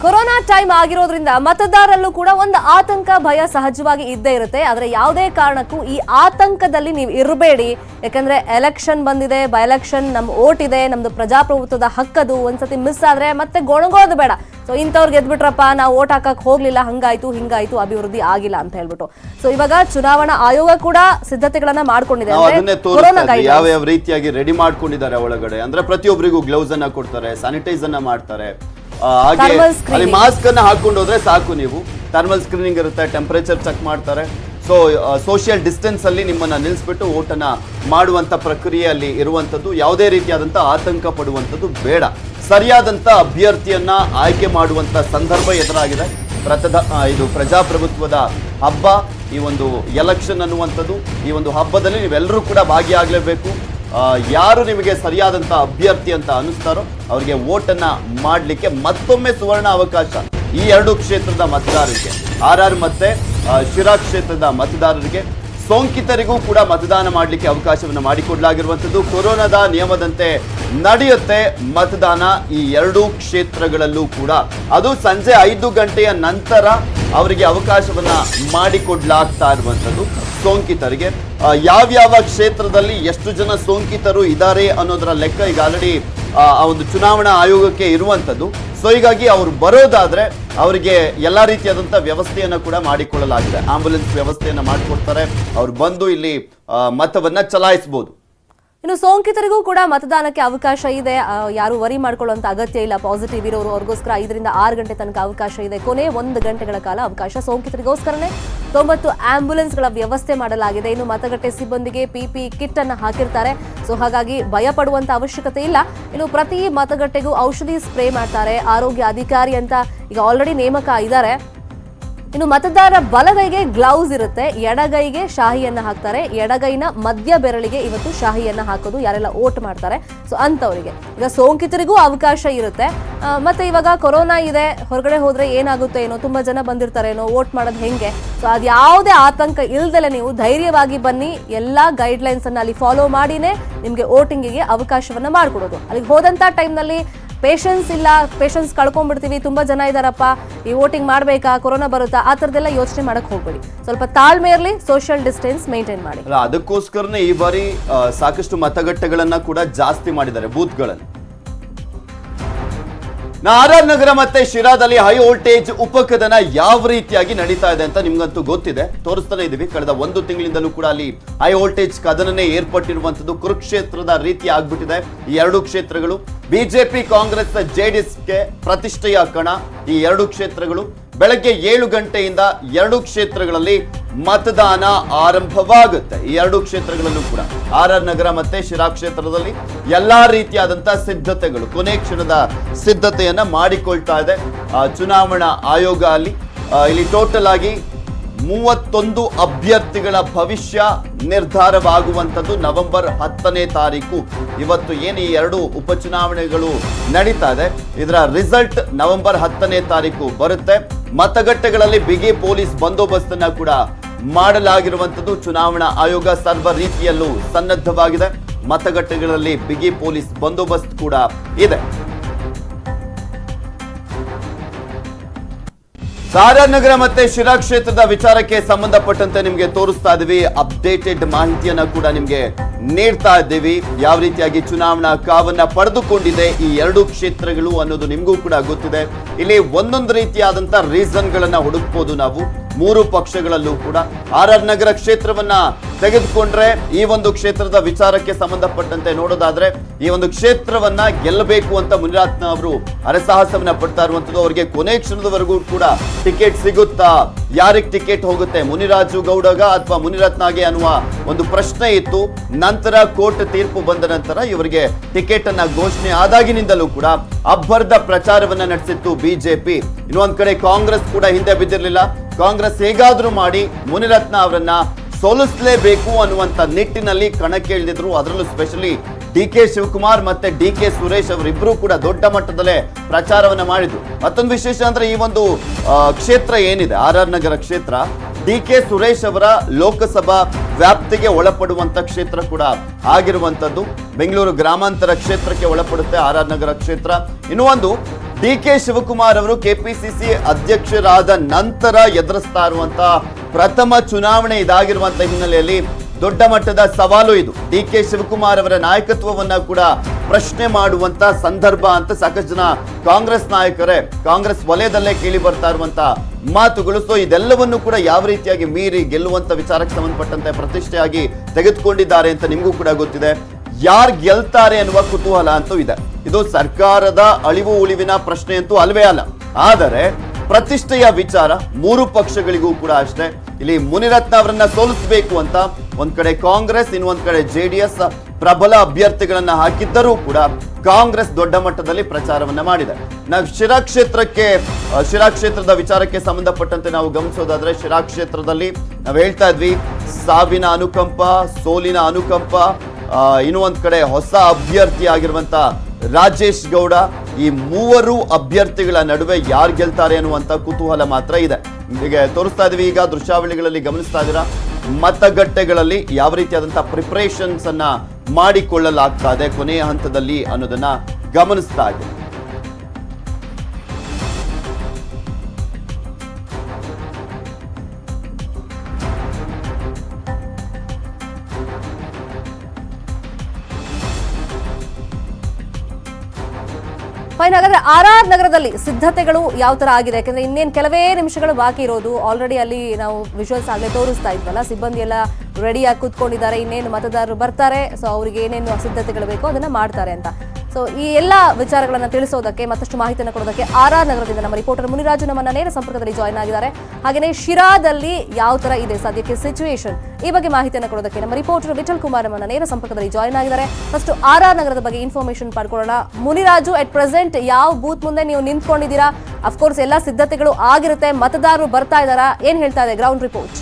Corona time ಆಗಿರೋದ್ರಿಂದ ಮತದಾರರಲ್ಲೂ ಕೂಡ ಒಂದು ಆತಂಕ ಭಯ ಸಹಜವಾಗಿ ಇದ್ದೇ ಇರುತ್ತೆ. ಆದರೆ ಯಾವುದೇ ಕಾರಣಕ್ಕೂ ಈ ಆತಂಕದಲ್ಲಿ ನೀವು ಇರಬೇಡಿ. ಯಾಕಂದ್ರೆ ಎಲೆಕ್ಷನ್ ಬಂದಿದೆ ಬೈ ಎಲೆಕ್ಷನ್ ನಮ್ಮ ಓಟ್ ಇದೆ ನಮ್ದು ಪ್ರಜಾಪ್ರಭುತ್ವದ ಹಕ್ಕದು. ಒಂದ್ಸತಿ ಮಿಸ್ ಆದ್ರೆ ಮತ್ತೆ ಗೊಣಗೋದು ಬೇಡ. ಸೊ ಇಂಥವ್ರು ಗೆದ್ಬಿಟ್ರಪ್ಪ ನಾವು ಓಟ್ ಹಾಕಕ್ ಹೋಗ್ಲಿಲ್ಲ ಹಂಗಾಯ್ತು ಹಿಂಗಾಯ್ತು ಅಭಿವೃದ್ಧಿ ಆಗಿಲ್ಲ ಅಂತ ಹೇಳ್ಬಿಟ್ಟು. ಸೊ ಇವಾಗ ಚುನಾವಣಾ ಆಯೋಗ ಕೂಡ ಸಿದ್ಧತೆಗಳನ್ನ ಮಾಡ್ಕೊಂಡಿದೆ. ಯಾವ ಯಾವ ರೀತಿಯಾಗಿ ರೆಡಿ ಮಾಡ್ಕೊಂಡಿದ್ದಾರೆ ಒಳಗಡೆ. ಅಂದ್ರೆ ಪ್ರತಿಯೊಬ್ಬರಿಗೂ ಗ್ಲೌಸ್ ಅನ್ನ ಕೊಡ್ತಾರೆ ಸ್ಯಾನಿಟೈಸ್ ಅನ್ನ ಮಾಡ್ತಾರೆ. ಹಾಗೆ. ಅಲ್ಲಿ ಮಾಸ್ಕ್ ಅನ್ನ ಹಾಕೊಂಡು ಹೋದ್ರೆ ಸಾಕು ನೀವು. ಥರ್ಮಲ್ ಸ್ಕ್ರೀನಿಂಗ್ ಇರುತ್ತೆ ಟೆಂಪರೇಚರ್ ಚೆಕ್ ಮಾಡ್ತಾರೆ. ಸೊ ಸೋಷಿಯಲ್ ಡಿಸ್ಟೆನ್ಸ್ ಅಲ್ಲಿ ನಿಮ್ಮನ್ನ ನಿಲ್ಲಿಸ್ಬಿಟ್ಟು ಓಟನ್ನ ಮಾಡುವಂತ ಪ್ರಕ್ರಿಯೆಯಲ್ಲಿ ಇರುವಂತದ್ದು ಯಾವುದೇ ರೀತಿಯಾದಂತ ಆತಂಕ ಪಡುವಂಥದ್ದು ಬೇಡ. ಸರಿಯಾದಂತ ಅಭ್ಯರ್ಥಿಯನ್ನ ಆಯ್ಕೆ ಮಾಡುವಂತ ಸಂದರ್ಭ ಎದುರಾಗಿದೆ. ಪ್ರತದ ಇದು ಪ್ರಜಾಪ್ರಭುತ್ವದ ಹಬ್ಬ ಈ ಒಂದು ಎಲೆಕ್ಷನ್ ಅನ್ನುವಂಥದ್ದು ಈ ಒಂದು ಹಬ್ಬದಲ್ಲಿ ನೀವೆಲ್ಲರೂ ಕೂಡ ಭಾಗಿಯಾಗಲೇಬೇಕು. ಯಾರು ನಿಮಗೆ ಸರಿಯಾದಂತ ಅಭ್ಯರ್ಥಿ ಅಂತ ಅನಿಸ್ತಾರೋ ಅವರಿಗೆ ವೋಟನ್ನ ಮಾಡಲಿಕ್ಕೆ ಮತ್ತೊಮ್ಮೆ ಸುವರ್ಣ ಅವಕಾಶ ಈ ಎರಡು ಕ್ಷೇತ್ರದ ಮತದಾರರಿಗೆ. ಆರ್ ಆರ್ ಮತ್ತೆ ಶಿರಾ ಕ್ಷೇತ್ರದ ಮತದಾರರಿಗೆ. ಸೋಂಕಿತರಿಗೂ ಕೂಡ ಮತದಾನ ಮಾಡಲಿಕ್ಕೆ ಅವಕಾಶವನ್ನು ಮಾಡಿಕೊಡಲಾಗಿರುವಂಥದ್ದು. ಕೊರೋನಾದ ನಿಯಮದಂತೆ ನಡೆಯುತ್ತೆ ಮತದಾನ ಈ ಎರಡೂ ಕ್ಷೇತ್ರಗಳಲ್ಲೂ ಕೂಡ. ಅದು ಸಂಜೆ ಐದು ಗಂಟೆಯ ನಂತರ ಅವರಿಗೆ ಅವಕಾಶವನ್ನ ಮಾಡಿಕೊಡ್ಲಾಗ್ತಾ ಇರುವಂಥದ್ದು ಸೋಂಕಿತರಿಗೆ ಯಾವ್ಯಾವ ಕ್ಷೇತ್ರದಲ್ಲಿ ಎಷ್ಟು ಜನ ಸೋಂಕಿತರು ಇದ್ದಾರೆ ಅನ್ನೋದರ ಲೆಕ್ಕ ಈಗ ಆಲ್ರೆಡಿ ಆ ಒಂದು ಚುನಾವಣಾ ಆಯೋಗಕ್ಕೆ ಇರುವಂಥದ್ದು. ಸೊ ಹೀಗಾಗಿ ಅವರು ಬರೋದಾದ್ರೆ ಅವರಿಗೆ ಎಲ್ಲಾ ರೀತಿಯಾದಂಥ ವ್ಯವಸ್ಥೆಯನ್ನು ಕೂಡ ಮಾಡಿಕೊಳ್ಳಲಾಗಿದೆ. ಆಂಬುಲೆನ್ಸ್ ವ್ಯವಸ್ಥೆಯನ್ನು ಮಾಡಿಕೊಡ್ತಾರೆ. ಅವ್ರು ಬಂದು ಇಲ್ಲಿ ಮತವನ್ನ ಚಲಾಯಿಸಬಹುದು ಇನ್ನು ಸೋಂಕಿತರಿಗೂ ಕೂಡ ಮತದಾನಕ್ಕೆ ಅವಕಾಶ ಇದೆ. ಯಾರು ವರಿ ಮಾಡ್ಕೊಳ್ಳುವಂತ ಅಗತ್ಯ ಇಲ್ಲ. ಪಾಸಿಟಿವ್ ಇರೋರು ಅವ್ರಿಗೋಸ್ಕರ ಐದರಿಂದ ಆರು ಗಂಟೆ ತನಕ ಅವಕಾಶ ಇದೆ. ಕೊನೆ ಒಂದು ಗಂಟೆಗಳ ಕಾಲ ಅವಕಾಶ ಸೋಂಕಿತರಿಗೋಸ್ಕರನೇ. ತೊಂಬತ್ತು ಆಂಬ್ಯುಲೆನ್ಸ್ಗಳ ವ್ಯವಸ್ಥೆ ಮಾಡಲಾಗಿದೆ. ಇನ್ನು ಮತಗಟ್ಟೆ ಸಿಬ್ಬಂದಿಗೆ ಪಿಪಿ ಕಿಟ್ ಅನ್ನು ಹಾಕಿರ್ತಾರೆ. ಸೊ ಹಾಗಾಗಿ ಭಯ ಪಡುವಂತ ಅವಶ್ಯಕತೆ ಇಲ್ಲ. ಇನ್ನು ಪ್ರತಿ ಮತಗಟ್ಟೆಗೂ ಔಷಧಿ ಸ್ಪ್ರೇ ಮಾಡ್ತಾರೆ. ಆರೋಗ್ಯ ಅಧಿಕಾರಿ ಅಂತ ಈಗ ಆಲ್ರೆಡಿ ನೇಮಕ ಇದ್ದಾರೆ. ಇನ್ನು ಮತದಾರರ ಬಲಗೈಗೆ ಗ್ಲೌಸ್ ಇರುತ್ತೆ, ಎಡಗೈಗೆ ಶಾಹಿಯನ್ನ ಹಾಕ್ತಾರೆ, ಎಡಗೈನ ಮಧ್ಯ ಬೆರಳಿಗೆ ಇವತ್ತು ಶಾಹಿಯನ್ನ ಹಾಕೋದು ಯಾರೆಲ್ಲ ಓಟ್ ಮಾಡ್ತಾರೆ. ಸೊ ಅಂತವರಿಗೆ ಈಗ ಸೋಂಕಿತರಿಗೂ ಅವಕಾಶ ಇರುತ್ತೆ. ಮತ್ತೆ ಇವಾಗ ಕೊರೋನಾ ಇದೆ, ಹೊರಗಡೆ ಹೋದ್ರೆ ಏನಾಗುತ್ತೆ ಏನೋ, ತುಂಬಾ ಜನ ಬಂದಿರ್ತಾರೆ ಏನೋ ವೋಟ್ ಮಾಡೋದು ಹೆಂಗೆ? ಸೊ ಅದು ಯಾವುದೇ ಆತಂಕ ಇಲ್ದಲೆ ನೀವು ಧೈರ್ಯವಾಗಿ ಬನ್ನಿ, ಎಲ್ಲಾ ಗೈಡ್ಲೈನ್ಸ್ ಅನ್ನ ಅಲ್ಲಿ ಫಾಲೋ ಮಾಡಿನೇ ನಿಮ್ಗೆ ವೋಟಿಂಗಿಗೆ ಅವಕಾಶವನ್ನ ಮಾಡಿಕೊಡೋದು. ಅಲ್ಲಿಗೆ ಹೋದಂತ ಟೈಮ್ನಲ್ಲಿ ಪೇಷನ್ಸ್ ಇಲ್ಲ ಪೇಷನ್ಸ್ ಕಳ್ಕೊಂಡ್ಬಿಡ್ತೀವಿ, ತುಂಬ ಜನ ಇದ್ದಾರಪ್ಪ ಈ ವೋಟಿಂಗ್ ಮಾಡಬೇಕಾ, ಕೊರೋನಾ ಬರುತ್ತಾ, ಆ ಥರದ್ದೆಲ್ಲ ಯೋಚನೆ ಮಾಡಕ್ಕೆ ಹೋಗ್ಬೇಡಿ. ಸ್ವಲ್ಪ ತಾಳ್ಮೆ ಇರಲಿ ಸೋಷಿಯಲ್ ಡಿಸ್ಟೆನ್ಸ್ ಮೇಂಟೈನ್ ಮಾಡಿ. ಅದಕ್ಕೋಸ್ಕರನೇ ಈ ಬಾರಿ ಸಾಕಷ್ಟು ಮತಗಟ್ಟೆಗಳನ್ನ ಕೂಡ ಜಾಸ್ತಿ ಮಾಡಿದ್ದಾರೆ, ಬೂತ್ಗಳಲ್ಲಿ. ಆರ್ ನಗರ ಮತ್ತೆ ಶಿರಾದಲ್ಲಿ ಹೈ ವೋಲ್ಟೇಜ್ ಉಪಕದನ ಯಾವ ರೀತಿಯಾಗಿ ನಡೀತಾ ಇದೆ ಅಂತ ನಿಮ್ಗಂತೂ ಗೊತ್ತಿದೆ. ತೋರಿಸ್ತಾನೆ ಇದೀವಿ ಕಳೆದ ಒಂದು ತಿಂಗಳಿಂದಲೂ ಕೂಡ ಅಲ್ಲಿ ಹೈ ವೋಲ್ಟೇಜ್ ಕದನನೇ ಏರ್ಪಟ್ಟಿರುವಂತದ್ದು ಕುರುಕ್ಷೇತ್ರದ ರೀತಿ ಆಗ್ಬಿಟ್ಟಿದೆ. ಈ ಎರಡು ಕ್ಷೇತ್ರಗಳು ಬಿಜೆಪಿ ಕಾಂಗ್ರೆಸ್ ಜೆಡಿಎಸ್ಗೆ ಪ್ರತಿಷ್ಠೆಯ ಕಣ. ಈ ಎರಡು ಕ್ಷೇತ್ರಗಳು ಬೆಳಗ್ಗೆ ಏಳು ಗಂಟೆಯಿಂದ ಎರಡು ಕ್ಷೇತ್ರಗಳಲ್ಲಿ ಮತದಾನ ಆರಂಭವಾಗುತ್ತೆ. ಈ ಎರಡು ಕ್ಷೇತ್ರಗಳಲ್ಲೂ ಕೂಡ. ಆರ್ ಆರ್ ನಗರ ಮತ್ತೆ ಶಿರಾ ಕ್ಷೇತ್ರದಲ್ಲಿ ಎಲ್ಲಾ ರೀತಿಯಾದಂತಹ ಸಿದ್ಧತೆಗಳು. ಕೊನೆ ಕ್ಷಣದ ಸಿದ್ಧತೆಯನ್ನ ಮಾಡಿಕೊಳ್ತಾ ಇದೆ. ಚುನಾವಣಾ ಆಯೋಗ ಅಲ್ಲಿ. ಇಲ್ಲಿ ಟೋಟಲ್ ಆಗಿ ಮೂವತ್ತೊಂದು ಅಭ್ಯರ್ಥಿಗಳ ಭವಿಷ್ಯ ನಿರ್ಧಾರವಾಗುವಂಥದ್ದು ನವೆಂಬರ್ ಹತ್ತನೇ ತಾರೀಕು. ಇವತ್ತು ಏನು ಈ ಎರಡು ಉಪಚುನಾವಣೆಗಳು ನಡೀತಾ ಇದೆ. ಇದರ ರಿಸಲ್ಟ್ ನವೆಂಬರ್ ಹತ್ತನೇ ತಾರೀಕು ಬರುತ್ತೆ. ಮತಗಟ್ಟೆಗಳಲ್ಲಿ ಬಿಗಿ ಪೊಲೀಸ್ ಬಂದೋಬಸ್ತನ್ನ ಕೂಡ ಮಾಡಲಾಗಿರುವಂಥದ್ದು ಚುನಾವಣಾ ಆಯೋಗ ಸರ್ವ ರೀತಿಯಲ್ಲೂ ಸನ್ನದ್ಧವಾಗಿದೆ. ಮತಗಟ್ಟೆಗಳಲ್ಲಿ ಬಿಗಿ ಪೊಲೀಸ್ ಬಂದೋಬಸ್ತ್ ಕೂಡ ಇದೆ. ನಗರ ಮತ್ತೆ ಶಿರಾ ಕ್ಷೇತ್ರದ ವಿಚಾರಕ್ಕೆ ಸಂಬಂಧಪಟ್ಟಂತೆ ನಿಮಗೆ ತೋರಿಸ್ತಾ ಇದ್ದೀವಿ ಅಪ್ಡೇಟೆಡ್ ಮಾಹಿತಿಯನ್ನ ಕೂಡ ನಿಮಗೆ ನೀಡ್ತಾ ಇದ್ದೀವಿ ಯಾವ ರೀತಿಯಾಗಿ ಚುನಾವಣಾ ಕಾವನ್ನ ಪಡೆದುಕೊಂಡಿದೆ ಈ ಎರಡು ಕ್ಷೇತ್ರಗಳು ಅನ್ನೋದು ನಿಮಗೂ ಕೂಡ ಗೊತ್ತಿದೆ. ಇಲ್ಲಿ ಒಂದೊಂದು ರೀತಿಯಾದಂತ ರೀಸನ್ಗಳನ್ನ ಹುಡುಕ್ಬೋದು ನಾವು. ಮೂರು ಪಕ್ಷಗಳಲ್ಲೂ ಕೂಡ ಆರ್ ಆರ್ ನಗರ ಕ್ಷೇತ್ರವನ್ನ ತೆಗೆದುಕೊಂಡ್ರೆ ಈ ಒಂದು ಕ್ಷೇತ್ರದ ವಿಚಾರಕ್ಕೆ ಸಂಬಂಧಪಟ್ಟಂತೆ ನೋಡೋದಾದ್ರೆ ಈ ಒಂದು ಕ್ಷೇತ್ರವನ್ನ ಗೆಲ್ಲಬೇಕು ಅಂತ ಮುನಿರತ್ನ ಅವರು ಹರಸಾಹಸವನ್ನ ಪಡ್ತಾ ಇರುವಂತದ್ದು. ಅವರಿಗೆ ಕೊನೆ ಕ್ಷಣದವರೆಗೂ ಕೂಡ ಟಿಕೆಟ್ ಸಿಗುತ್ತಾ? ಯಾರಿಗೆ ಟಿಕೆಟ್ ಹೋಗುತ್ತೆ? ಮುನಿರಾಜು ಗೌಡಗ ಅಥವಾ ಮುನಿರತ್ನಗೆ ಅನ್ನುವ ಒಂದು ಪ್ರಶ್ನೆ ಇತ್ತು. ನಂತರ ಕೋರ್ಟ್ ತೀರ್ಪು ಬಂದ ನಂತರ ಇವರಿಗೆ ಟಿಕೆಟ್ ಅನ್ನ ಘೋಷಣೆ ಆದಾಗಿನಿಂದಲೂ ಕೂಡ ಅಬ್ಬರದ ಪ್ರಚಾರವನ್ನ ನಡೆಸಿತ್ತು ಬಿಜೆಪಿ. ಇನ್ನೊಂದ್ ಕಡೆ ಕಾಂಗ್ರೆಸ್ ಕೂಡ ಹಿಂದೆ ಬಿದ್ದಿರಲಿಲ್ಲ. ಕಾಂಗ್ರೆಸ್ ಹೇಗಾದ್ರೂ ಮಾಡಿ ಮುನಿರತ್ನ ಅವರನ್ನ ಸೋಲಿಸಲೇಬೇಕು ಅನ್ನುವಂತ ನಿಟ್ಟಿನಲ್ಲಿ ಕಣಕ್ಕೆ ಇಳಿದಿದ್ರು ಅದರಲ್ಲೂ ಸ್ಪೆಷಲಿ ಡಿ ಕೆ ಶಿವಕುಮಾರ್ ಮತ್ತೆ ಡಿ ಕೆ ಸುರೇಶ್ ಅವರಿಬ್ಬರು ಕೂಡ ದೊಡ್ಡ ಮಟ್ಟದಲ್ಲೇ ಪ್ರಚಾರವನ್ನ ಮಾಡಿದ್ರು. ಮತ್ತೊಂದು ವಿಶೇಷ ಅಂದ್ರೆ ಈ ಒಂದು ಕ್ಷೇತ್ರ ಏನಿದೆ? ಆರ್ ಆರ್ ನಗರ ಕ್ಷೇತ್ರ. ಡಿ ಕೆ ಸುರೇಶ್ ಅವರ ಲೋಕಸಭಾ ವ್ಯಾಪ್ತಿಗೆ ಒಳಪಡುವಂತ ಕ್ಷೇತ್ರ ಕೂಡ ಆಗಿರುವಂತದ್ದು. ಬೆಂಗಳೂರು ಗ್ರಾಮಾಂತರ ಕ್ಷೇತ್ರಕ್ಕೆ ಒಳಪಡುತ್ತೆ, ಆರ್ ಆರ್ ನಗರ ಕ್ಷೇತ್ರ. ಇನ್ನು ಒಂದು, ಡಿ ಕೆ ಶಿವಕುಮಾರ್ ಅವರು ಕೆಪಿಸಿಸಿ ಅಧ್ಯಕ್ಷರಾದ ನಂತರ ಎದುರಿಸ್ತಾ ಇರುವಂತ ಪ್ರಥಮ ಚುನಾವಣೆ ಇದಾಗಿರುವಂತ ಹಿನ್ನೆಲೆಯಲ್ಲಿ ದೊಡ್ಡ ಮಟ್ಟದ ಸವಾಲು ಇದು. ಡಿ ಕೆ ಶಿವಕುಮಾರ್ ಅವರ ನಾಯಕತ್ವವನ್ನ ಕೂಡ ಪ್ರಶ್ನೆ ಮಾಡುವಂತ ಸಂದರ್ಭ ಅಂತ ಸಾಕಷ್ಟು ಜನ ಕಾಂಗ್ರೆಸ್ ನಾಯಕರೇ, ಕಾಂಗ್ರೆಸ್ ವಲಯದಲ್ಲೇ ಕೇಳಿ ಬರ್ತಾ ಇರುವಂತ ಮಾತುಗಳು. ಸೊ ಇದೆಲ್ಲವನ್ನು ಕೂಡ ಯಾವ ರೀತಿಯಾಗಿ ಮೀರಿ ಗೆಲ್ಲುವಂತ ವಿಚಾರಕ್ಕೆ ಸಂಬಂಧಪಟ್ಟಂತೆ ಪ್ರತಿಷ್ಠೆಯಾಗಿ ತೆಗೆದುಕೊಂಡಿದ್ದಾರೆ ಅಂತ ನಿಮಗೂ ಕೂಡ ಗೊತ್ತಿದೆ. ಯಾರು ಗೆಲ್ತಾರೆ ಅನ್ನುವ ಕುತೂಹಲ ಅಂತೂ ಇದೆ. ಇದು ಸರ್ಕಾರದ ಅಳಿವು ಉಳಿವಿನ ಪ್ರಶ್ನೆ ಅಂತೂ ಅಲ್ವೇ ಅಲ್ಲ. ಆದರೆ, ಪ್ರತಿಷ್ಠೆಯ ವಿಚಾರ ಮೂರು ಪಕ್ಷಗಳಿಗೂ ಕೂಡ ಅಷ್ಟೇ. ಇಲ್ಲಿ ಮುನಿರತ್ನ ಅವರನ್ನ ಸೋಲಿಸಬೇಕು ಅಂತ ಒಂದ್ ಕಡೆ ಕಾಂಗ್ರೆಸ್, ಇನ್ನೊಂದ್ ಕಡೆ ಜೆಡಿಎಸ್ ಪ್ರಬಲ ಅಭ್ಯರ್ಥಿಗಳನ್ನ ಹಾಕಿದ್ದರೂ ಕೂಡ ಕಾಂಗ್ರೆಸ್ ದೊಡ್ಡ ಮಟ್ಟದಲ್ಲಿ ಪ್ರಚಾರವನ್ನ ಮಾಡಿದೆ. ನಾವು ಶಿರಾ ಕ್ಷೇತ್ರಕ್ಕೆ, ಶಿರಾ ಕ್ಷೇತ್ರದ ವಿಚಾರಕ್ಕೆ ಸಂಬಂಧಪಟ್ಟಂತೆ ನಾವು ಗಮನಿಸೋದಾದ್ರೆ ಶಿರಾ ಕ್ಷೇತ್ರದಲ್ಲಿ ನಾವು ಹೇಳ್ತಾ ಇದ್ವಿ, ಸಾವಿನ ಅನುಕಂಪ, ಸೋಲಿನ ಅನುಕಂಪ ಇನ್ನು ಒಂದ್ ಕಡೆ ಹೊಸ ಅಭ್ಯರ್ಥಿ ಆಗಿರುವಂತ ರಾಜೇಶ್ ಗೌಡ ಈ ಮೂವರು ಅಭ್ಯರ್ಥಿಗಳ ನಡುವೆ ಯಾರು ಗೆಲ್ತಾರೆ ಅನ್ನುವಂಥ ಕುತೂಹಲ ಮಾತ್ರ ಇದೆ. ಹೀಗೆ ತೋರಿಸ್ತಾ ಇದೀವಿ ಈಗ ದೃಶ್ಯಾವಳಿಗಳಲ್ಲಿ ಗಮನಿಸ್ತಾ ಇದ್ದೀರಾ? ಮತಗಟ್ಟೆಗಳಲ್ಲಿ ಯಾವ ರೀತಿಯಾದಂಥ ಪ್ರಿಪ್ರೇಷನ್ಸನ್ನು ಮಾಡಿಕೊಳ್ಳಲಾಗ್ತಾ ಇದೆ ಕೊನೆಯ ಹಂತದಲ್ಲಿ ಅನ್ನೋದನ್ನು ಗಮನಿಸ್ತಾ ಇದೆ ಆರ್ ಸಿದ್ಧತೆಗಳು ಯಾವ ತರ ಆಗಿದೆ? ಯಾಕಂದ್ರೆ ಇನ್ನೇನು ಕೆಲವೇ ನಿಮಿಷಗಳು ಬಾಕಿ ಇರೋದು. ಆಲ್ರೆಡಿ ಅಲ್ಲಿ ನಾವು ವಿಜುವಲ್ಸ್ ಆಗಲೇ ತೋರಿಸ್ತಾ ಇದ್ವಲ್ಲ ಸಿಬ್ಬಂದಿ ಎಲ್ಲ ರೆಡಿಯಾಗಿ ಕೂತ್ಕೊಂಡಿದ್ದಾರೆ, ಇನ್ನೇನು ಮತದಾರರು ಬರ್ತಾರೆ ಸೊ ಅವ್ರಿಗೆ ಏನೇನು ಸಿದ್ಧತೆಗಳು ಬೇಕೋ ಅದನ್ನ ಮಾಡ್ತಾರೆ ಅಂತ. ಸೊ ಈ ಎಲ್ಲ ವಿಚಾರಗಳನ್ನು ತಿಳಿಸೋದಕ್ಕೆ ಮತ್ತಷ್ಟು ಮಾಹಿತಿಯನ್ನು ಕೊಡೋದಕ್ಕೆ ಆರ್ ಆರ್ ನಗರದಿಂದ ನಮ್ಮ ರಿಪೋರ್ಟರ್ ಮುನಿರಾಜು ನಮ್ಮನ್ನ ನೇರ ಸಂಪರ್ಕದಲ್ಲಿ ಜಾಯ್ನ್ ಆಗಿದ್ದಾರೆ. ಹಾಗೆಯೇ ಶಿರಾದಲ್ಲಿ ಯಾವ ತರ ಇದೆ ಸದ್ಯಕ್ಕೆ ಸಿಚುವೇಶನ್ ಈ ಬಗ್ಗೆ ಮಾಹಿತಿಯನ್ನು ಕೊಡೋದಕ್ಕೆ ನಮ್ಮ ರಿಪೋರ್ಟರ್ ವಿಠಲ್ ಕುಮಾರ್ ನಮ್ಮನ್ನ ನೇರ ಸಂಪರ್ಕದಲ್ಲಿ ಜಾಯ್ನ್ ಆಗಿದ್ದಾರೆ. ಫಸ್ಟ್ ಆರ್ ಆರ್ ನಗರದ ಬಗ್ಗೆ ಇನ್ಫಾರ್ಮೇಶನ್ ಪಡ್ಕೊಳ್ಳೋಣ. ಮುನಿರಾಜು ಅಟ್ ಪ್ರೆಸೆಂಟ್ ಯಾವ ಬೂತ್ ಮುಂದೆ ನೀವು ನಿಂತ್ಕೊಂಡಿದ್ದೀರಾ? ಅಫ್ಕೋರ್ಸ್ ಎಲ್ಲ ಸಿದ್ಧತೆಗಳು ಆಗಿರುತ್ತೆ. ಮತದಾರರು ಬರ್ತಾ ಇದ್ದಾರಾ? ಏನ್ ಹೇಳ್ತಾ ಇದೆ? ಗ್ರೌಂಡ್ ರಿಪೋರ್ಟ್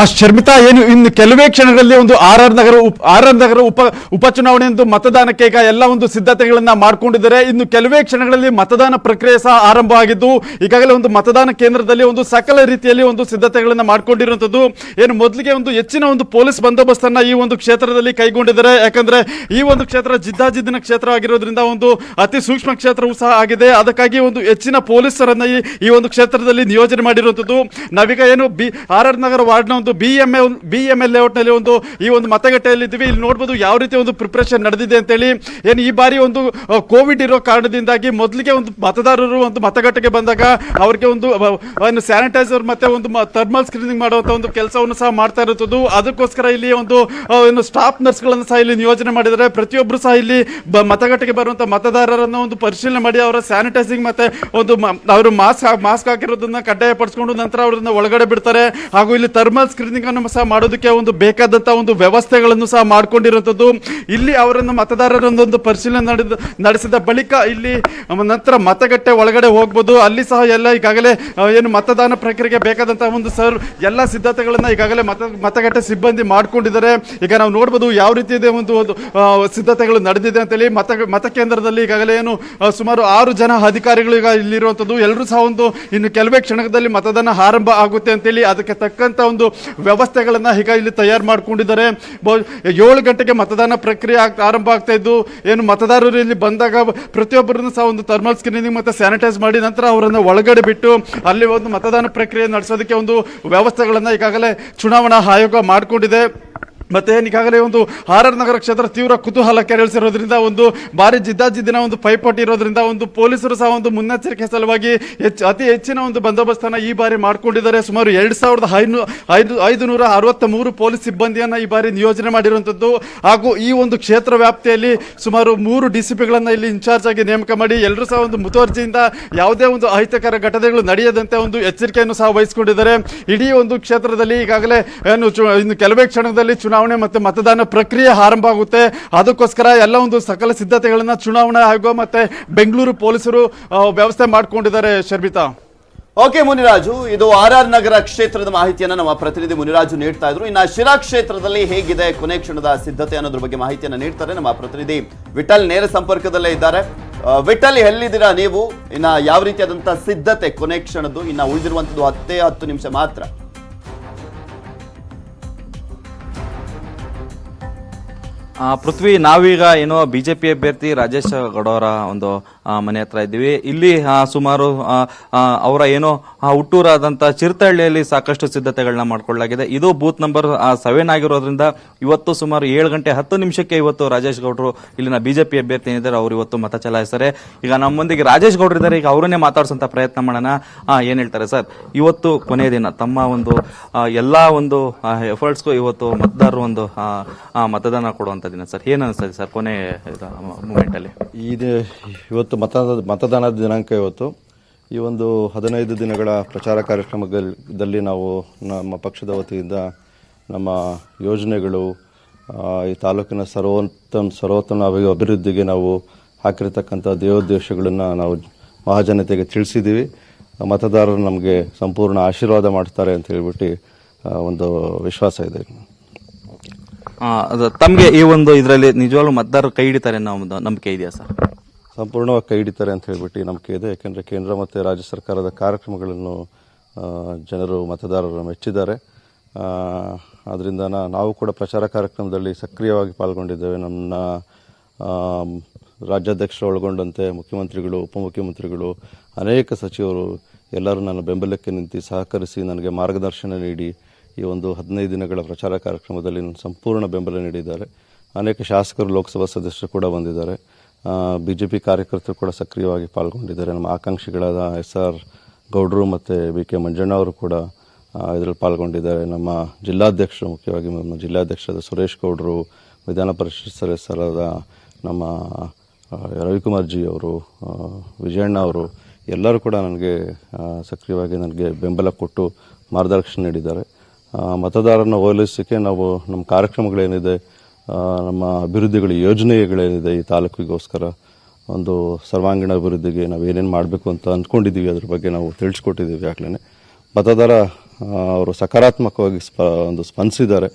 ಆ ಶರ್ಮಿತಾ ಏನು ಇನ್ನು ಕೆಲವೇ ಕ್ಷಣಗಳಲ್ಲಿ ಒಂದು ಆರ್ ಆರ್ ನಗರ ಉಪ ಆರ್ ಆರ್ ನಗರ ಉಪ, ಉಪಚುನಾವಣೆ ಎಂದು ಮತದಾನಕ್ಕೆ ಈಗ ಎಲ್ಲ ಒಂದು ಸಿದ್ಧತೆಗಳನ್ನ ಮಾಡ್ಕೊಂಡಿದ್ದಾರೆ. ಇನ್ನು ಕೆಲವೇ ಕ್ಷಣಗಳಲ್ಲಿ ಮತದಾನ ಪ್ರಕ್ರಿಯೆ ಸಹ ಆರಂಭ ಆಗಿದ್ದು, ಈಗಾಗಲೇ ಒಂದು ಮತದಾನ ಕೇಂದ್ರದಲ್ಲಿ ಒಂದು ಸಕಲ ರೀತಿಯಲ್ಲಿ ಒಂದು ಸಿದ್ಧತೆಗಳನ್ನ ಮಾಡ್ಕೊಂಡಿರುವಂತದ್ದು ಏನು ಮೊದಲಿಗೆ ಒಂದು ಹೆಚ್ಚಿನ ಒಂದು ಪೊಲೀಸ್ ಬಂದೋಬಸ್ತನ್ನ ಈ ಒಂದು ಕ್ಷೇತ್ರದಲ್ಲಿ ಕೈಗೊಂಡಿದ್ದಾರೆ. ಯಾಕಂದ್ರೆ ಈ ಒಂದು ಕ್ಷೇತ್ರ ಜಿದ್ದಾಜಿದ್ದಿನ ಕ್ಷೇತ್ರ ಆಗಿರೋದ್ರಿಂದ ಒಂದು ಅತಿ ಸೂಕ್ಷ್ಮ ಕ್ಷೇತ್ರವೂ ಸಹ ಆಗಿದೆ. ಅದಕ್ಕಾಗಿ ಒಂದು ಹೆಚ್ಚಿನ ಪೊಲೀಸರನ್ನ ಈ ಈ ಒಂದು ಕ್ಷೇತ್ರದಲ್ಲಿ ನಿಯೋಜನೆ ಮಾಡಿರುವಂತದ್ದು ನಾವೀಗ ಏನು ಬಿ ಆರ್ ಆರ್ ನಗರ ವಾರ್ಡ್ನ ಒಂದು B M A B M L ಲೇಔಟ್ನಲ್ಲಿ ಒಂದು ಈ ಒಂದು ಮತಗಟ್ಟೆಯಲ್ಲಿ ಇದ್ದೀವಿ. ಇಲ್ಲಿ ನೋಡ್ಬೋದು ಯಾವ ರೀತಿ ಒಂದು ಪ್ರಿಪ್ರೇಷನ್ ನಡೆದಿದೆ ಅಂತೇಳಿ. ಏನು ಈ ಬಾರಿ ಒಂದು ಕೋವಿಡ್ ಇರೋ ಕಾರಣದಿಂದಾಗಿ ಮೊದಲಿಗೆ ಒಂದು ಮತದಾರರು ಒಂದು ಮತಗಟ್ಟೆಗೆ ಬಂದಾಗ ಅವ್ರಿಗೆ ಒಂದು ಏನು ಸ್ಯಾನಿಟೈಸರ್ ಮತ್ತೆ ಒಂದು ಥರ್ಮಲ್ ಸ್ಕ್ರೀನಿಂಗ್ ಮಾಡುವಂಥ ಒಂದು ಕೆಲಸವನ್ನು ಸಹ ಮಾಡ್ತಾ ಇರುತ್ತದ್ದು. ಅದಕ್ಕೋಸ್ಕರ ಇಲ್ಲಿ ಒಂದು ಏನು ಸ್ಟಾಫ್ ನರ್ಸ್ಗಳನ್ನು ಸಹ ಇಲ್ಲಿ ನಿಯೋಜನೆ ಮಾಡಿದ್ದಾರೆ. ಪ್ರತಿಯೊಬ್ಬರು ಸಹ ಇಲ್ಲಿ ಬ- ಮತಗಟ್ಟೆಗೆ ಬರುವಂಥ ಮತದಾರರನ್ನು ಒಂದು ಪರಿಶೀಲನೆ ಮಾಡಿ ಅವರ ಸ್ಯಾನಿಟೈಸಿಂಗ್ ಮತ್ತೆ ಒಂದು ಅವರು ಮಾಸ್ಕ್ ಮಾಸ್ಕ್ ಹಾಕಿರೋದನ್ನ ಕಡ್ಡಾಯಪಡಿಸ್ಕೊಂಡು ನಂತರ ಅವರನ್ನು ಒಳಗಡೆ ಬಿಡ್ತಾರೆ. ಹಾಗೂ ಇಲ್ಲಿ ಥರ್ಮಲ್ ಸ್ಕ್ರೀನಿಂಗ್ ಅನ್ನು ಸಹ ಮಾಡೋದಕ್ಕೆ ಒಂದು ಬೇಕಾದಂತ ಒಂದು ವ್ಯವಸ್ಥೆಗಳನ್ನು ಸಹ ಮಾಡಿಕೊಂಡಿರುವಂಥದ್ದು. ಇಲ್ಲಿ ಅವರನ್ನು ಮತದಾರರೊಂದೊಂದು ಪರಿಶೀಲನೆ ನಡೆದ, ನಡೆಸಿದ ಬಳಿಕ ಇಲ್ಲಿ ನಂತರ ಮತಗಟ್ಟೆ ಒಳಗಡೆ ಹೋಗ್ಬೋದು. ಅಲ್ಲಿ ಸಹ ಎಲ್ಲ ಈಗಾಗಲೇ ಏನು ಮತದಾನ ಪ್ರಕ್ರಿಯೆಗೆ ಬೇಕಾದಂತಹ ಒಂದು ಸರ್, ಎಲ್ಲ ಸಿದ್ಧತೆಗಳನ್ನು ಈಗಾಗಲೇ ಮತ, ಮತಗಟ್ಟೆ ಸಿಬ್ಬಂದಿ ಮಾಡ್ಕೊಂಡಿದ್ದಾರೆ. ಈಗ ನಾವು ನೋಡ್ಬೋದು ಯಾವ ರೀತಿ ಇದೆ ಒಂದು ಸಿದ್ಧತೆಗಳು ನಡೆದಿದೆ ಅಂತೇಳಿ ಮತ ಮತಕೇಂದ್ರದಲ್ಲಿ ಈಗಾಗಲೇ ಏನು ಸುಮಾರು ಆರು ಜನ ಅಧಿಕಾರಿಗಳು ಈಗ ಇಲ್ಲಿರುವಂಥದ್ದು. ಎಲ್ಲರೂ ಸಹ ಒಂದು ಇನ್ನು ಕೆಲವೇ ಕ್ಷಣದಲ್ಲಿ ಮತದಾನ ಆರಂಭ ಆಗುತ್ತೆ ಅಂತೇಳಿ ಅದಕ್ಕೆ ತಕ್ಕಂತ ಒಂದು ವ್ಯವಸ್ಥೆಗಳನ್ನ ಈಗ ಇಲ್ಲಿ ತಯಾರು ಮಾಡಿಕೊಂಡಿದ್ದಾರೆ. ಏಳು ಗಂಟೆಗೆ ಮತದಾನ ಪ್ರಕ್ರಿಯೆ ಆರಂಭ ಆಗ್ತಾ ಇದ್ದು, ಏನು ಮತದಾರರು ಇಲ್ಲಿ ಬಂದಾಗ ಪ್ರತಿಯೊಬ್ಬರನ್ನು ಸಹ ಒಂದು ಥರ್ಮಲ್ ಸ್ಕ್ರೀನಿಂಗ್ ಮತ್ತೆ ಸ್ಯಾನಿಟೈಸ್ ಮಾಡಿ ನಂತರ ಅವರನ್ನು ಒಳಗಡೆ ಬಿಟ್ಟು ಅಲ್ಲಿ ಒಂದು ಮತದಾನ ಪ್ರಕ್ರಿಯೆ ನಡೆಸೋದಕ್ಕೆ ಒಂದು ವ್ಯವಸ್ಥೆಗಳನ್ನು ಈಗಾಗಲೇ ಚುನಾವಣಾ ಆಯೋಗ ಮಾಡಿಕೊಂಡಿದೆ. ಮತ್ತೆ ಈಗಾಗಲೇ ಒಂದು ಆರ್ ಆರ್ ನಗರ ಕ್ಷೇತ್ರ ತೀವ್ರ ಕುತೂಹಲ ಕೆರಳಿಸಿರೋದ್ರಿಂದ ಒಂದು ಭಾರಿ ಜಿದ್ದಾಜಿದ್ದಿನ ಒಂದು ಪೈಪೋಟಿ ಇರೋದ್ರಿಂದ ಒಂದು ಪೊಲೀಸರು ಸಹ ಒಂದು ಮುನ್ನೆಚ್ಚರಿಕೆ ಸಲುವಾಗಿ ಹೆಚ್ಚು ಅತಿ ಹೆಚ್ಚಿನ ಒಂದು ಬಂದೋಬಸ್ತನ್ನು ಈ ಬಾರಿ ಮಾಡ್ಕೊಂಡಿದ್ದಾರೆ. ಸುಮಾರು ಎರಡು ಸಾವಿರದ ಐನೂ ಐದು ಐದು ನೂರ ಅರವತ್ತ ಮೂರು ಪೊಲೀಸ್ ಸಿಬ್ಬಂದಿಯನ್ನು ಈ ಬಾರಿ ನಿಯೋಜನೆ ಮಾಡಿರುವಂಥದ್ದು. ಹಾಗೂ ಈ ಒಂದು ಕ್ಷೇತ್ರ ವ್ಯಾಪ್ತಿಯಲ್ಲಿ ಸುಮಾರು ಮೂರು ಡಿ ಸಿ ಪಿಗಳನ್ನು ಇಲ್ಲಿ ಇನ್ಚಾರ್ಜ್ ಆಗಿ ನೇಮಕ ಮಾಡಿ ಎಲ್ಲರೂ ಸಹ ಒಂದು ಮುತುವರ್ಜಿಯಿಂದ ಯಾವುದೇ ಒಂದು ಅಹಿತಕರ ಘಟನೆಗಳು ನಡೆಯದಂತೆ ಒಂದು ಎಚ್ಚರಿಕೆಯನ್ನು ಸಹ ವಹಿಸಿಕೊಂಡಿದ್ದಾರೆ. ಇಡೀ ಒಂದು ಕ್ಷೇತ್ರದಲ್ಲಿ ಈಗಾಗಲೇ ಏನು ಇನ್ನು ಕೆಲವೇ ಕ್ಷಣದಲ್ಲಿ ಚುನಾವಣೆ ಮತ್ತೆ ಮತದಾನ ಪ್ರಕ್ರಿಯೆ ಆರಂಭ ಆಗುತ್ತೆ. ಅದಕ್ಕೋಸ್ಕರ ಎಲ್ಲ ಒಂದು ಸಕಲ ಸಿದ್ಧತೆಗಳನ್ನ ಚುನಾವಣಾ ಆಯೋಗ ಮತ್ತೆ ಬೆಂಗಳೂರು ಪೊಲೀಸರು ವ್ಯವಸ್ಥೆ ಮಾಡ್ಕೊಂಡಿದ್ದಾರೆ ಶರ್ಮಿತಾ. ಓಕೆ ಮುನಿರಾಜು, ಇದು ಆರ್ ಆರ್ ನಗರ ಕ್ಷೇತ್ರದ ಮಾಹಿತಿಯನ್ನು ನಮ್ಮ ಪ್ರತಿನಿಧಿ ಮುನಿರಾಜು ನೀಡ್ತಾ ಇದ್ರು. ಇನ್ನು ಶಿರಾ ಕ್ಷೇತ್ರದಲ್ಲಿ ಹೇಗಿದೆ ಕೊನೆ ಕ್ಷಣದ ಸಿದ್ಧತೆ ಅನ್ನೋದ್ರ ಬಗ್ಗೆ ಮಾಹಿತಿಯನ್ನು ನೀಡ್ತಾರೆ ನಮ್ಮ ಪ್ರತಿನಿಧಿ ವಿಠಲ್ ನೇರ ಸಂಪರ್ಕದಲ್ಲೇ ಇದ್ದಾರೆ. ವಿಠಲ್, ಎಲ್ಲಿದ್ದೀರಾ ನೀವು? ಇನ್ನ ಯಾವ ರೀತಿಯಾದಂಥ ಸಿದ್ಧತೆ ಕೊನೆ ಕ್ಷಣದ್ದು? ಇನ್ನ ಉಳಿದಿರುವಂತದ್ದು ಹತ್ತೇ ಹತ್ತು ನಿಮಿಷ ಮಾತ್ರ. ಆ, ಪೃಥ್ವಿ ನಾವೀಗ ಏನೋ ಬಿಜೆಪಿ ಅಭ್ಯರ್ಥಿ ರಾಜೇಶ್ ಗೌಡ ಅವರ ಒಂದು ಆ, ಮನೆ ಹತ್ರ ಇದ್ದೀವಿ. ಇಲ್ಲಿ ಸುಮಾರು ಅವರ ಏನೋ ಹುಟ್ಟೂರಾದಂಥ ಚಿರತಹಳ್ಳಿಯಲ್ಲಿ ಸಾಕಷ್ಟು ಸಿದ್ಧತೆಗಳನ್ನ ಮಾಡ್ಕೊಳ್ಳಲಾಗಿದೆ. ಇದು ಬೂತ್ ನಂಬರ್ ಸೆವೆನ್ ಆಗಿರೋದ್ರಿಂದ ಇವತ್ತು ಸುಮಾರು ಏಳು ಗಂಟೆ ಹತ್ತು ನಿಮಿಷಕ್ಕೆ ಇವತ್ತು ರಾಜೇಶ್ ಗೌಡರು ಇಲ್ಲಿನ ಬಿಜೆಪಿ ಅಭ್ಯರ್ಥಿ ಏನಿದ್ದಾರೆ, ಅವರು ಇವತ್ತು ಮತ ಚಲಾಯಿಸ್ತಾರೆ. ಈಗ ನಮ್ಮೊಂದಿಗೆ ರಾಜೇಶ್ ಗೌಡರು ಇದ್ದಾರೆ, ಈಗ ಅವರನ್ನೇ ಮಾತಾಡ್ಸೋಂಥ ಪ್ರಯತ್ನ ಮಾಡೋಣ. ಏನು ಹೇಳ್ತಾರೆ ಸರ್? ಇವತ್ತು ಕೊನೆಯ ದಿನ, ತಮ್ಮ ಒಂದು ಎಲ್ಲ ಒಂದು ಎಫರ್ಟ್ಸ್ಗೂ ಇವತ್ತು ಮತದಾರರು ಒಂದು ಮತದಾನ ಕೊಡುವಂಥ ದಿನ ಸರ್. ಏನು ಅನಿಸ್ತದೆ ಸರ್, ಕೊನೆ ಮೂಮೆಂಟಲ್ಲಿ ಇದು, ಇವತ್ತು ಮತದಾನ ಮತದಾನದ ದಿನಾಂಕ ಇವತ್ತು. ಈ ಒಂದು ಹದಿನೈದು ದಿನಗಳ ಪ್ರಚಾರ ಕಾರ್ಯಕ್ರಮದಲ್ಲಿ ನಾವು ನಮ್ಮ ಪಕ್ಷದ ವತಿಯಿಂದ ನಮ್ಮ ಯೋಜನೆಗಳು ಈ ತಾಲೂಕಿನ ಸರ್ವೋತ್ತಮ ಸರ್ವೋತ್ತಮ ಅಭಿ- ಅಭಿವೃದ್ಧಿಗೆ ನಾವು ಹಾಕಿರ್ತಕ್ಕಂಥ ದೇವೋದ್ದೇಶಗಳನ್ನು ನಾವು ಮಹಾಜನತೆಗೆ ತಿಳಿಸಿದ್ದೀವಿ. ಮತದಾರರು ನಮಗೆ ಸಂಪೂರ್ಣ ಆಶೀರ್ವಾದ ಮಾಡ್ತಾರೆ ಅಂತ ಹೇಳ್ಬಿಟ್ಟು ಒಂದು ವಿಶ್ವಾಸ ಇದೆ. ತಮಗೆ ಈ ಒಂದು ಇದರಲ್ಲಿ ನಿಜವಾಗ್ಲೂ ಮತದಾರರು ಕೈ ಹಿಡಿತಾರೆ ಒಂದು ನಂಬಿಕೆ ಇದೆಯಾ ಸರ್? ಸಂಪೂರ್ಣವಾಗಿ ಕೈ ಹಿಡಿತಾರೆ ಅಂತ ಹೇಳ್ಬಿಟ್ಟು ನಂಬಿಕೆ ಇದೆ. ಯಾಕೆಂದರೆ ಕೇಂದ್ರ ಮತ್ತು ರಾಜ್ಯ ಸರ್ಕಾರದ ಕಾರ್ಯಕ್ರಮಗಳನ್ನು ಜನರು, ಮತದಾರರು ಮೆಚ್ಚಿದ್ದಾರೆ. ಆದ್ದರಿಂದ ನಾವು ಕೂಡ ಪ್ರಚಾರ ಕಾರ್ಯಕ್ರಮದಲ್ಲಿ ಸಕ್ರಿಯವಾಗಿ ಪಾಲ್ಗೊಂಡಿದ್ದೇವೆ. ನಮ್ಮ ರಾಜ್ಯಾಧ್ಯಕ್ಷರು ಒಳಗೊಂಡಂತೆ ಮುಖ್ಯಮಂತ್ರಿಗಳು, ಉಪಮುಖ್ಯಮಂತ್ರಿಗಳು, ಅನೇಕ ಸಚಿವರು ಎಲ್ಲರೂ ನನ್ನ ಬೆಂಬಲಕ್ಕೆ ನಿಂತು ಸಹಕರಿಸಿ ನನಗೆ ಮಾರ್ಗದರ್ಶನ ನೀಡಿ ಈ ಒಂದು ಹದಿನೈದು ದಿನಗಳ ಪ್ರಚಾರ ಕಾರ್ಯಕ್ರಮದಲ್ಲಿ ನನ್ನ ಸಂಪೂರ್ಣ ಬೆಂಬಲ ನೀಡಿದ್ದಾರೆ. ಅನೇಕ ಶಾಸಕರು, ಲೋಕಸಭಾ ಸದಸ್ಯರು ಕೂಡ ಬಂದಿದ್ದಾರೆ. ಬಿ ಜೆ ಪಿ ಕಾರ್ಯಕರ್ತರು ಕೂಡ ಸಕ್ರಿಯವಾಗಿ ಪಾಲ್ಗೊಂಡಿದ್ದಾರೆ. ನಮ್ಮ ಆಕಾಂಕ್ಷಿಗಳಾದ ಎಸ್ ಆರ್ ಗೌಡ್ರು ಮತ್ತು ಬಿ ಕೆ ಮಂಜಣ್ಣ ಅವರು ಕೂಡ ಇದರಲ್ಲಿ ಪಾಲ್ಗೊಂಡಿದ್ದಾರೆ. ನಮ್ಮ ಜಿಲ್ಲಾಧ್ಯಕ್ಷರು ಮುಖ್ಯವಾಗಿ, ನಮ್ಮ ಜಿಲ್ಲಾಧ್ಯಕ್ಷರಾದ ಸುರೇಶ್ ಗೌಡ್ರು, ವಿಧಾನ ಪರಿಷತ್ ಸದಸ್ಯರಾದ ನಮ್ಮ ರವಿಕುಮಾರ್ ಜಿ ಅವರು ವಿಜಯಣ್ಣ ಅವರು, ಎಲ್ಲರೂ ಕೂಡ ನನಗೆ ಸಕ್ರಿಯವಾಗಿ ನನಗೆ ಬೆಂಬಲ ಕೊಟ್ಟು ಮಾರ್ಗದರ್ಶನ ನೀಡಿದ್ದಾರೆ. ಮತದಾರರನ್ನು ಓಲೈಸೋಕ್ಕೆ ನಾವು ನಮ್ಮ ಕಾರ್ಯಕ್ರಮಗಳೇನಿದೆ ನಮ್ಮ ಅಭಿವೃದ್ಧಿಗಳ ಯೋಜನೆಗಳೇನಿದೆ ಈ ತಾಲೂಕಿಗೋಸ್ಕರ, ಒಂದು ಸರ್ವಾಂಗೀಣ ಅಭಿವೃದ್ಧಿಗೆ ನಾವು ಏನೇನು ಮಾಡಬೇಕು ಅಂತ ಅಂದ್ಕೊಂಡಿದ್ದೀವಿ ಅದ್ರ ಬಗ್ಗೆ ನಾವು ತಿಳಿಸ್ಕೊಟ್ಟಿದ್ದೀವಿ ಆಗಲೇ ಮತದಾರ ಅವರು ಸಕಾರಾತ್ಮಕವಾಗಿ ಸ್ಪ, ಒಂದು ಸ್ಪಂದಿಸಿದ್ದಾರೆ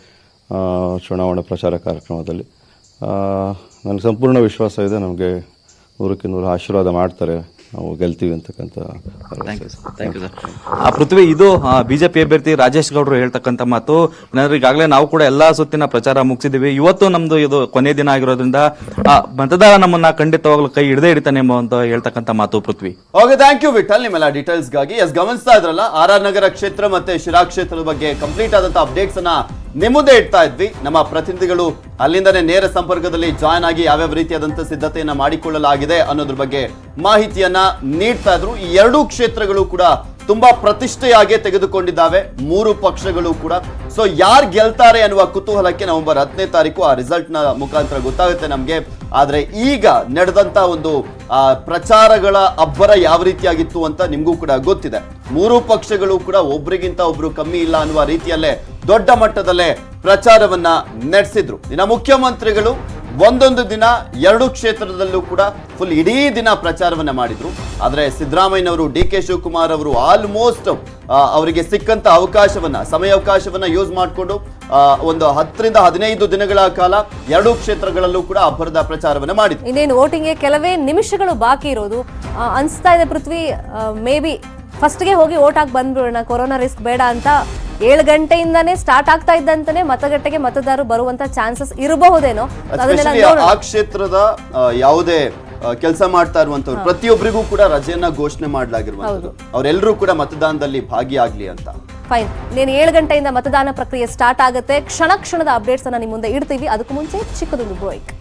ಚುನಾವಣಾ ಪ್ರಚಾರ ಕಾರ್ಯಕ್ರಮದಲ್ಲಿ. ನನಗೆ ಸಂಪೂರ್ಣ ವಿಶ್ವಾಸ ಇದೆ, ನಮಗೆ ನೂರಕ್ಕೆ ನೂರು ಆಶೀರ್ವಾದ ಮಾಡ್ತಾರೆ. ನಾವು ಗೆಲ್ತೀವಿ ಅಂತಕ್ಕಂಥ thank you sir thank you sir ಆ ಪೃಥ್ವಿ ಇದು ಬಿಜೆಪಿ ಅಭ್ಯರ್ಥಿ ರಾಜೇಶ್ ಗೌಡರು ಹೇಳ್ತಕ್ಕಂಥ ಮಾತು. ಏನಾದ್ರೆ ಈಗಾಗಲೇ ನಾವು ಕೂಡ ಎಲ್ಲಾ ಸುತ್ತಿನ ಪ್ರಚಾರ ಮುಗಿಸಿದೀವಿ. ಇವತ್ತು ನಮ್ದು ಇದು ಕೊನೆ ದಿನ ಆಗಿರೋದ್ರಿಂದ ಆ, ಮತದಾರ ನಮ್ಮನ್ನ ಖಂಡಿತವಾಗ್ಲೂ ಕೈ ಹಿಡದೇ ಇಡ್ತಾನೆ ಎಂಬ ಅಂತ ಹೇಳ್ತಕ್ಕಂಥ ಮಾತು Prithvi. Okay thank you Vithal. ನಿಮ್ಮೆಲ್ಲ ಡೀಟೇಲ್ಸ್ಗಾಗಿ ಎಸ್ ಗಮನಿಸ್ತಾ ಇದ್ರಲ್ಲ ಆರ್ ಆರ್ ನಗರ ಕ್ಷೇತ್ರ ಮತ್ತೆ ಶಿರಾ ಕ್ಷೇತ್ರದ ಬಗ್ಗೆ ಕಂಪ್ಲೀಟ್ ಆದಂತಹ ಅಪ್ಡೇಟ್ಸ್ ಅನ್ನ ನಿಮ್ಮ ಮುಂದೆ ಇಡ್ತಾ ಇದ್ವಿ. ನಮ್ಮ ಪ್ರತಿನಿಧಿಗಳು ಅಲ್ಲಿಂದನೇ ನೇರ ಸಂಪರ್ಕದಲ್ಲಿ ಜಾಯ್ನ್ ಆಗಿ ಯಾವ್ಯಾವ ರೀತಿಯಾದಂಥ ಸಿದ್ಧತೆಯನ್ನ ಮಾಡಿಕೊಳ್ಳಲಾಗಿದೆ ಅನ್ನೋದ್ರ ಬಗ್ಗೆ ಮಾಹಿತಿಯನ್ನ ನೀಡ್ತಾ ಇದ್ರು. ಈ ಎರಡೂ ಕ್ಷೇತ್ರಗಳು ಕೂಡ ತುಂಬಾ ಪ್ರತಿಷ್ಠೆಯಾಗಿ ತೆಗೆದುಕೊಂಡಿದ್ದಾವೆ. ಮೂರು ಪಕ್ಷಗಳು ಕೂಡ. ಸೊ ಯಾರು ಗೆಲ್ತಾರೆ ಅನ್ನುವ ಕುತೂಹಲಕ್ಕೆ ನವೆಂಬರ್ ಹತ್ತನೇ ತಾರೀಕು ಆ ರಿಸಲ್ಟ್ನ ಮುಖಾಂತರ ಗೊತ್ತಾಗುತ್ತೆ ನಮ್ಗೆ. ಆದ್ರೆ ಈಗ ನಡೆದಂತ ಒಂದು ಪ್ರಚಾರಗಳ ಅಬ್ಬರ ಯಾವ ರೀತಿಯಾಗಿತ್ತು ಅಂತ ನಿಮಗೂ ಕೂಡ ಗೊತ್ತಿದೆ. ಮೂರು ಪಕ್ಷಗಳು ಕೂಡ ಒಬ್ರಿಗಿಂತ ಒಬ್ರು ಕಮ್ಮಿ ಇಲ್ಲ ಅನ್ನುವ ರೀತಿಯಲ್ಲೇ ದೊಡ್ಡ ಮಟ್ಟದಲ್ಲೇ ಪ್ರಚಾರವನ್ನ ನಡೆಸಿದ್ರು. ಇನ್ನ ಮುಖ್ಯಮಂತ್ರಿಗಳು ಒಂದೊಂದು ದಿನ ಎರಡು ಕ್ಷೇತ್ರದಲ್ಲೂ ಕೂಡ ಫುಲ್ ಇಡೀ ದಿನ ಪ್ರಚಾರವನ್ನು ಮಾಡಿದ್ರು. ಆದರೆ ಸಿದ್ದರಾಮಯ್ಯನವರು, ಡಿ ಕೆ ಶಿವಕುಮಾರ್ ಅವರು ಆಲ್ಮೋಸ್ಟ್ ಅವರಿಗೆ ಸಿಕ್ಕಂತ ಅವಕಾಶವನ್ನ ಸಮಯಾವಕಾಶವನ್ನು ಯೂಸ್ ಮಾಡಿಕೊಂಡು ಒಂದು ಹತ್ತರಿಂದ ಹದಿನೈದು ದಿನಗಳ ಕಾಲ ಎರಡೂ ಕ್ಷೇತ್ರಗಳಲ್ಲೂ ಕೂಡ ಅಬ್ಬರದ ಪ್ರಚಾರವನ್ನು ಮಾಡಿದ್ರು. ಇನ್ನೇನು, ವೋಟಿಂಗ್ಗೆ ಕೆಲವೇ ನಿಮಿಷಗಳು ಬಾಕಿ ಇರೋದು. ಅನಿಸ್ತಾ ಇದೆ ಪೃಥ್ವಿ ಮೇ ಬಿ ಫಸ್ಟ್ಗೆ ಹೋಗಿ ಓಟ್ ಹಾಕಿ ಬಂದ್ಬಿಡೋಣ, ಕೊರೋನಾ ರಿಸ್ಕ್ ಬೇಡ ಅಂತ ಏಳು ಗಂಟೆಯಿಂದನೇ ಸ್ಟಾರ್ಟ್ ಆಗ್ತಾ ಇದ್ದಂತಾನೆ ಮತಗಟ್ಟೆಗೆ ಮತದಾರರು ಬರುವಂತ ಚಾನ್ಸಸ್ ಇರಬಹುದೇನೋ? ಆ ಕ್ಷೇತ್ರದ ಯಾವುದೇ ಕೆಲಸ ಮಾಡ್ತಾ ಇರುವಂತವ್ರು ಪ್ರತಿಯೊಬ್ಬರಿಗೂ ಕೂಡ ರಜೆಯನ್ನ ಘೋಷಣೆ ಮಾಡಲಾಗಿರುವಂತದ್ದು. ಅವರೆಲ್ಲರೂ ಕೂಡ ಮತದಾನದಲ್ಲಿ ಭಾಗಿಯಾಗ್ಲಿ ಅಂತ. ಫೈನ್ ನೀನು ಏಳು ಗಂಟೆಯಿಂದ ಮತದಾನ ಪ್ರಕ್ರಿಯೆ ಸ್ಟಾರ್ಟ್ ಆಗುತ್ತೆ. ಕ್ಷಣ ಕ್ಷಣದ ಅಪ್ಡೇಟ್ಸ್ ಅನ್ನ ನಿಮ್ಮ ಮುಂದೆ ಇಡ್ತೀವಿ. ಅದಕ್ಕೂ ಮುಂಚೆ ಚಿಕ್ಕದೊಂದು ಬ್ರೇಕ್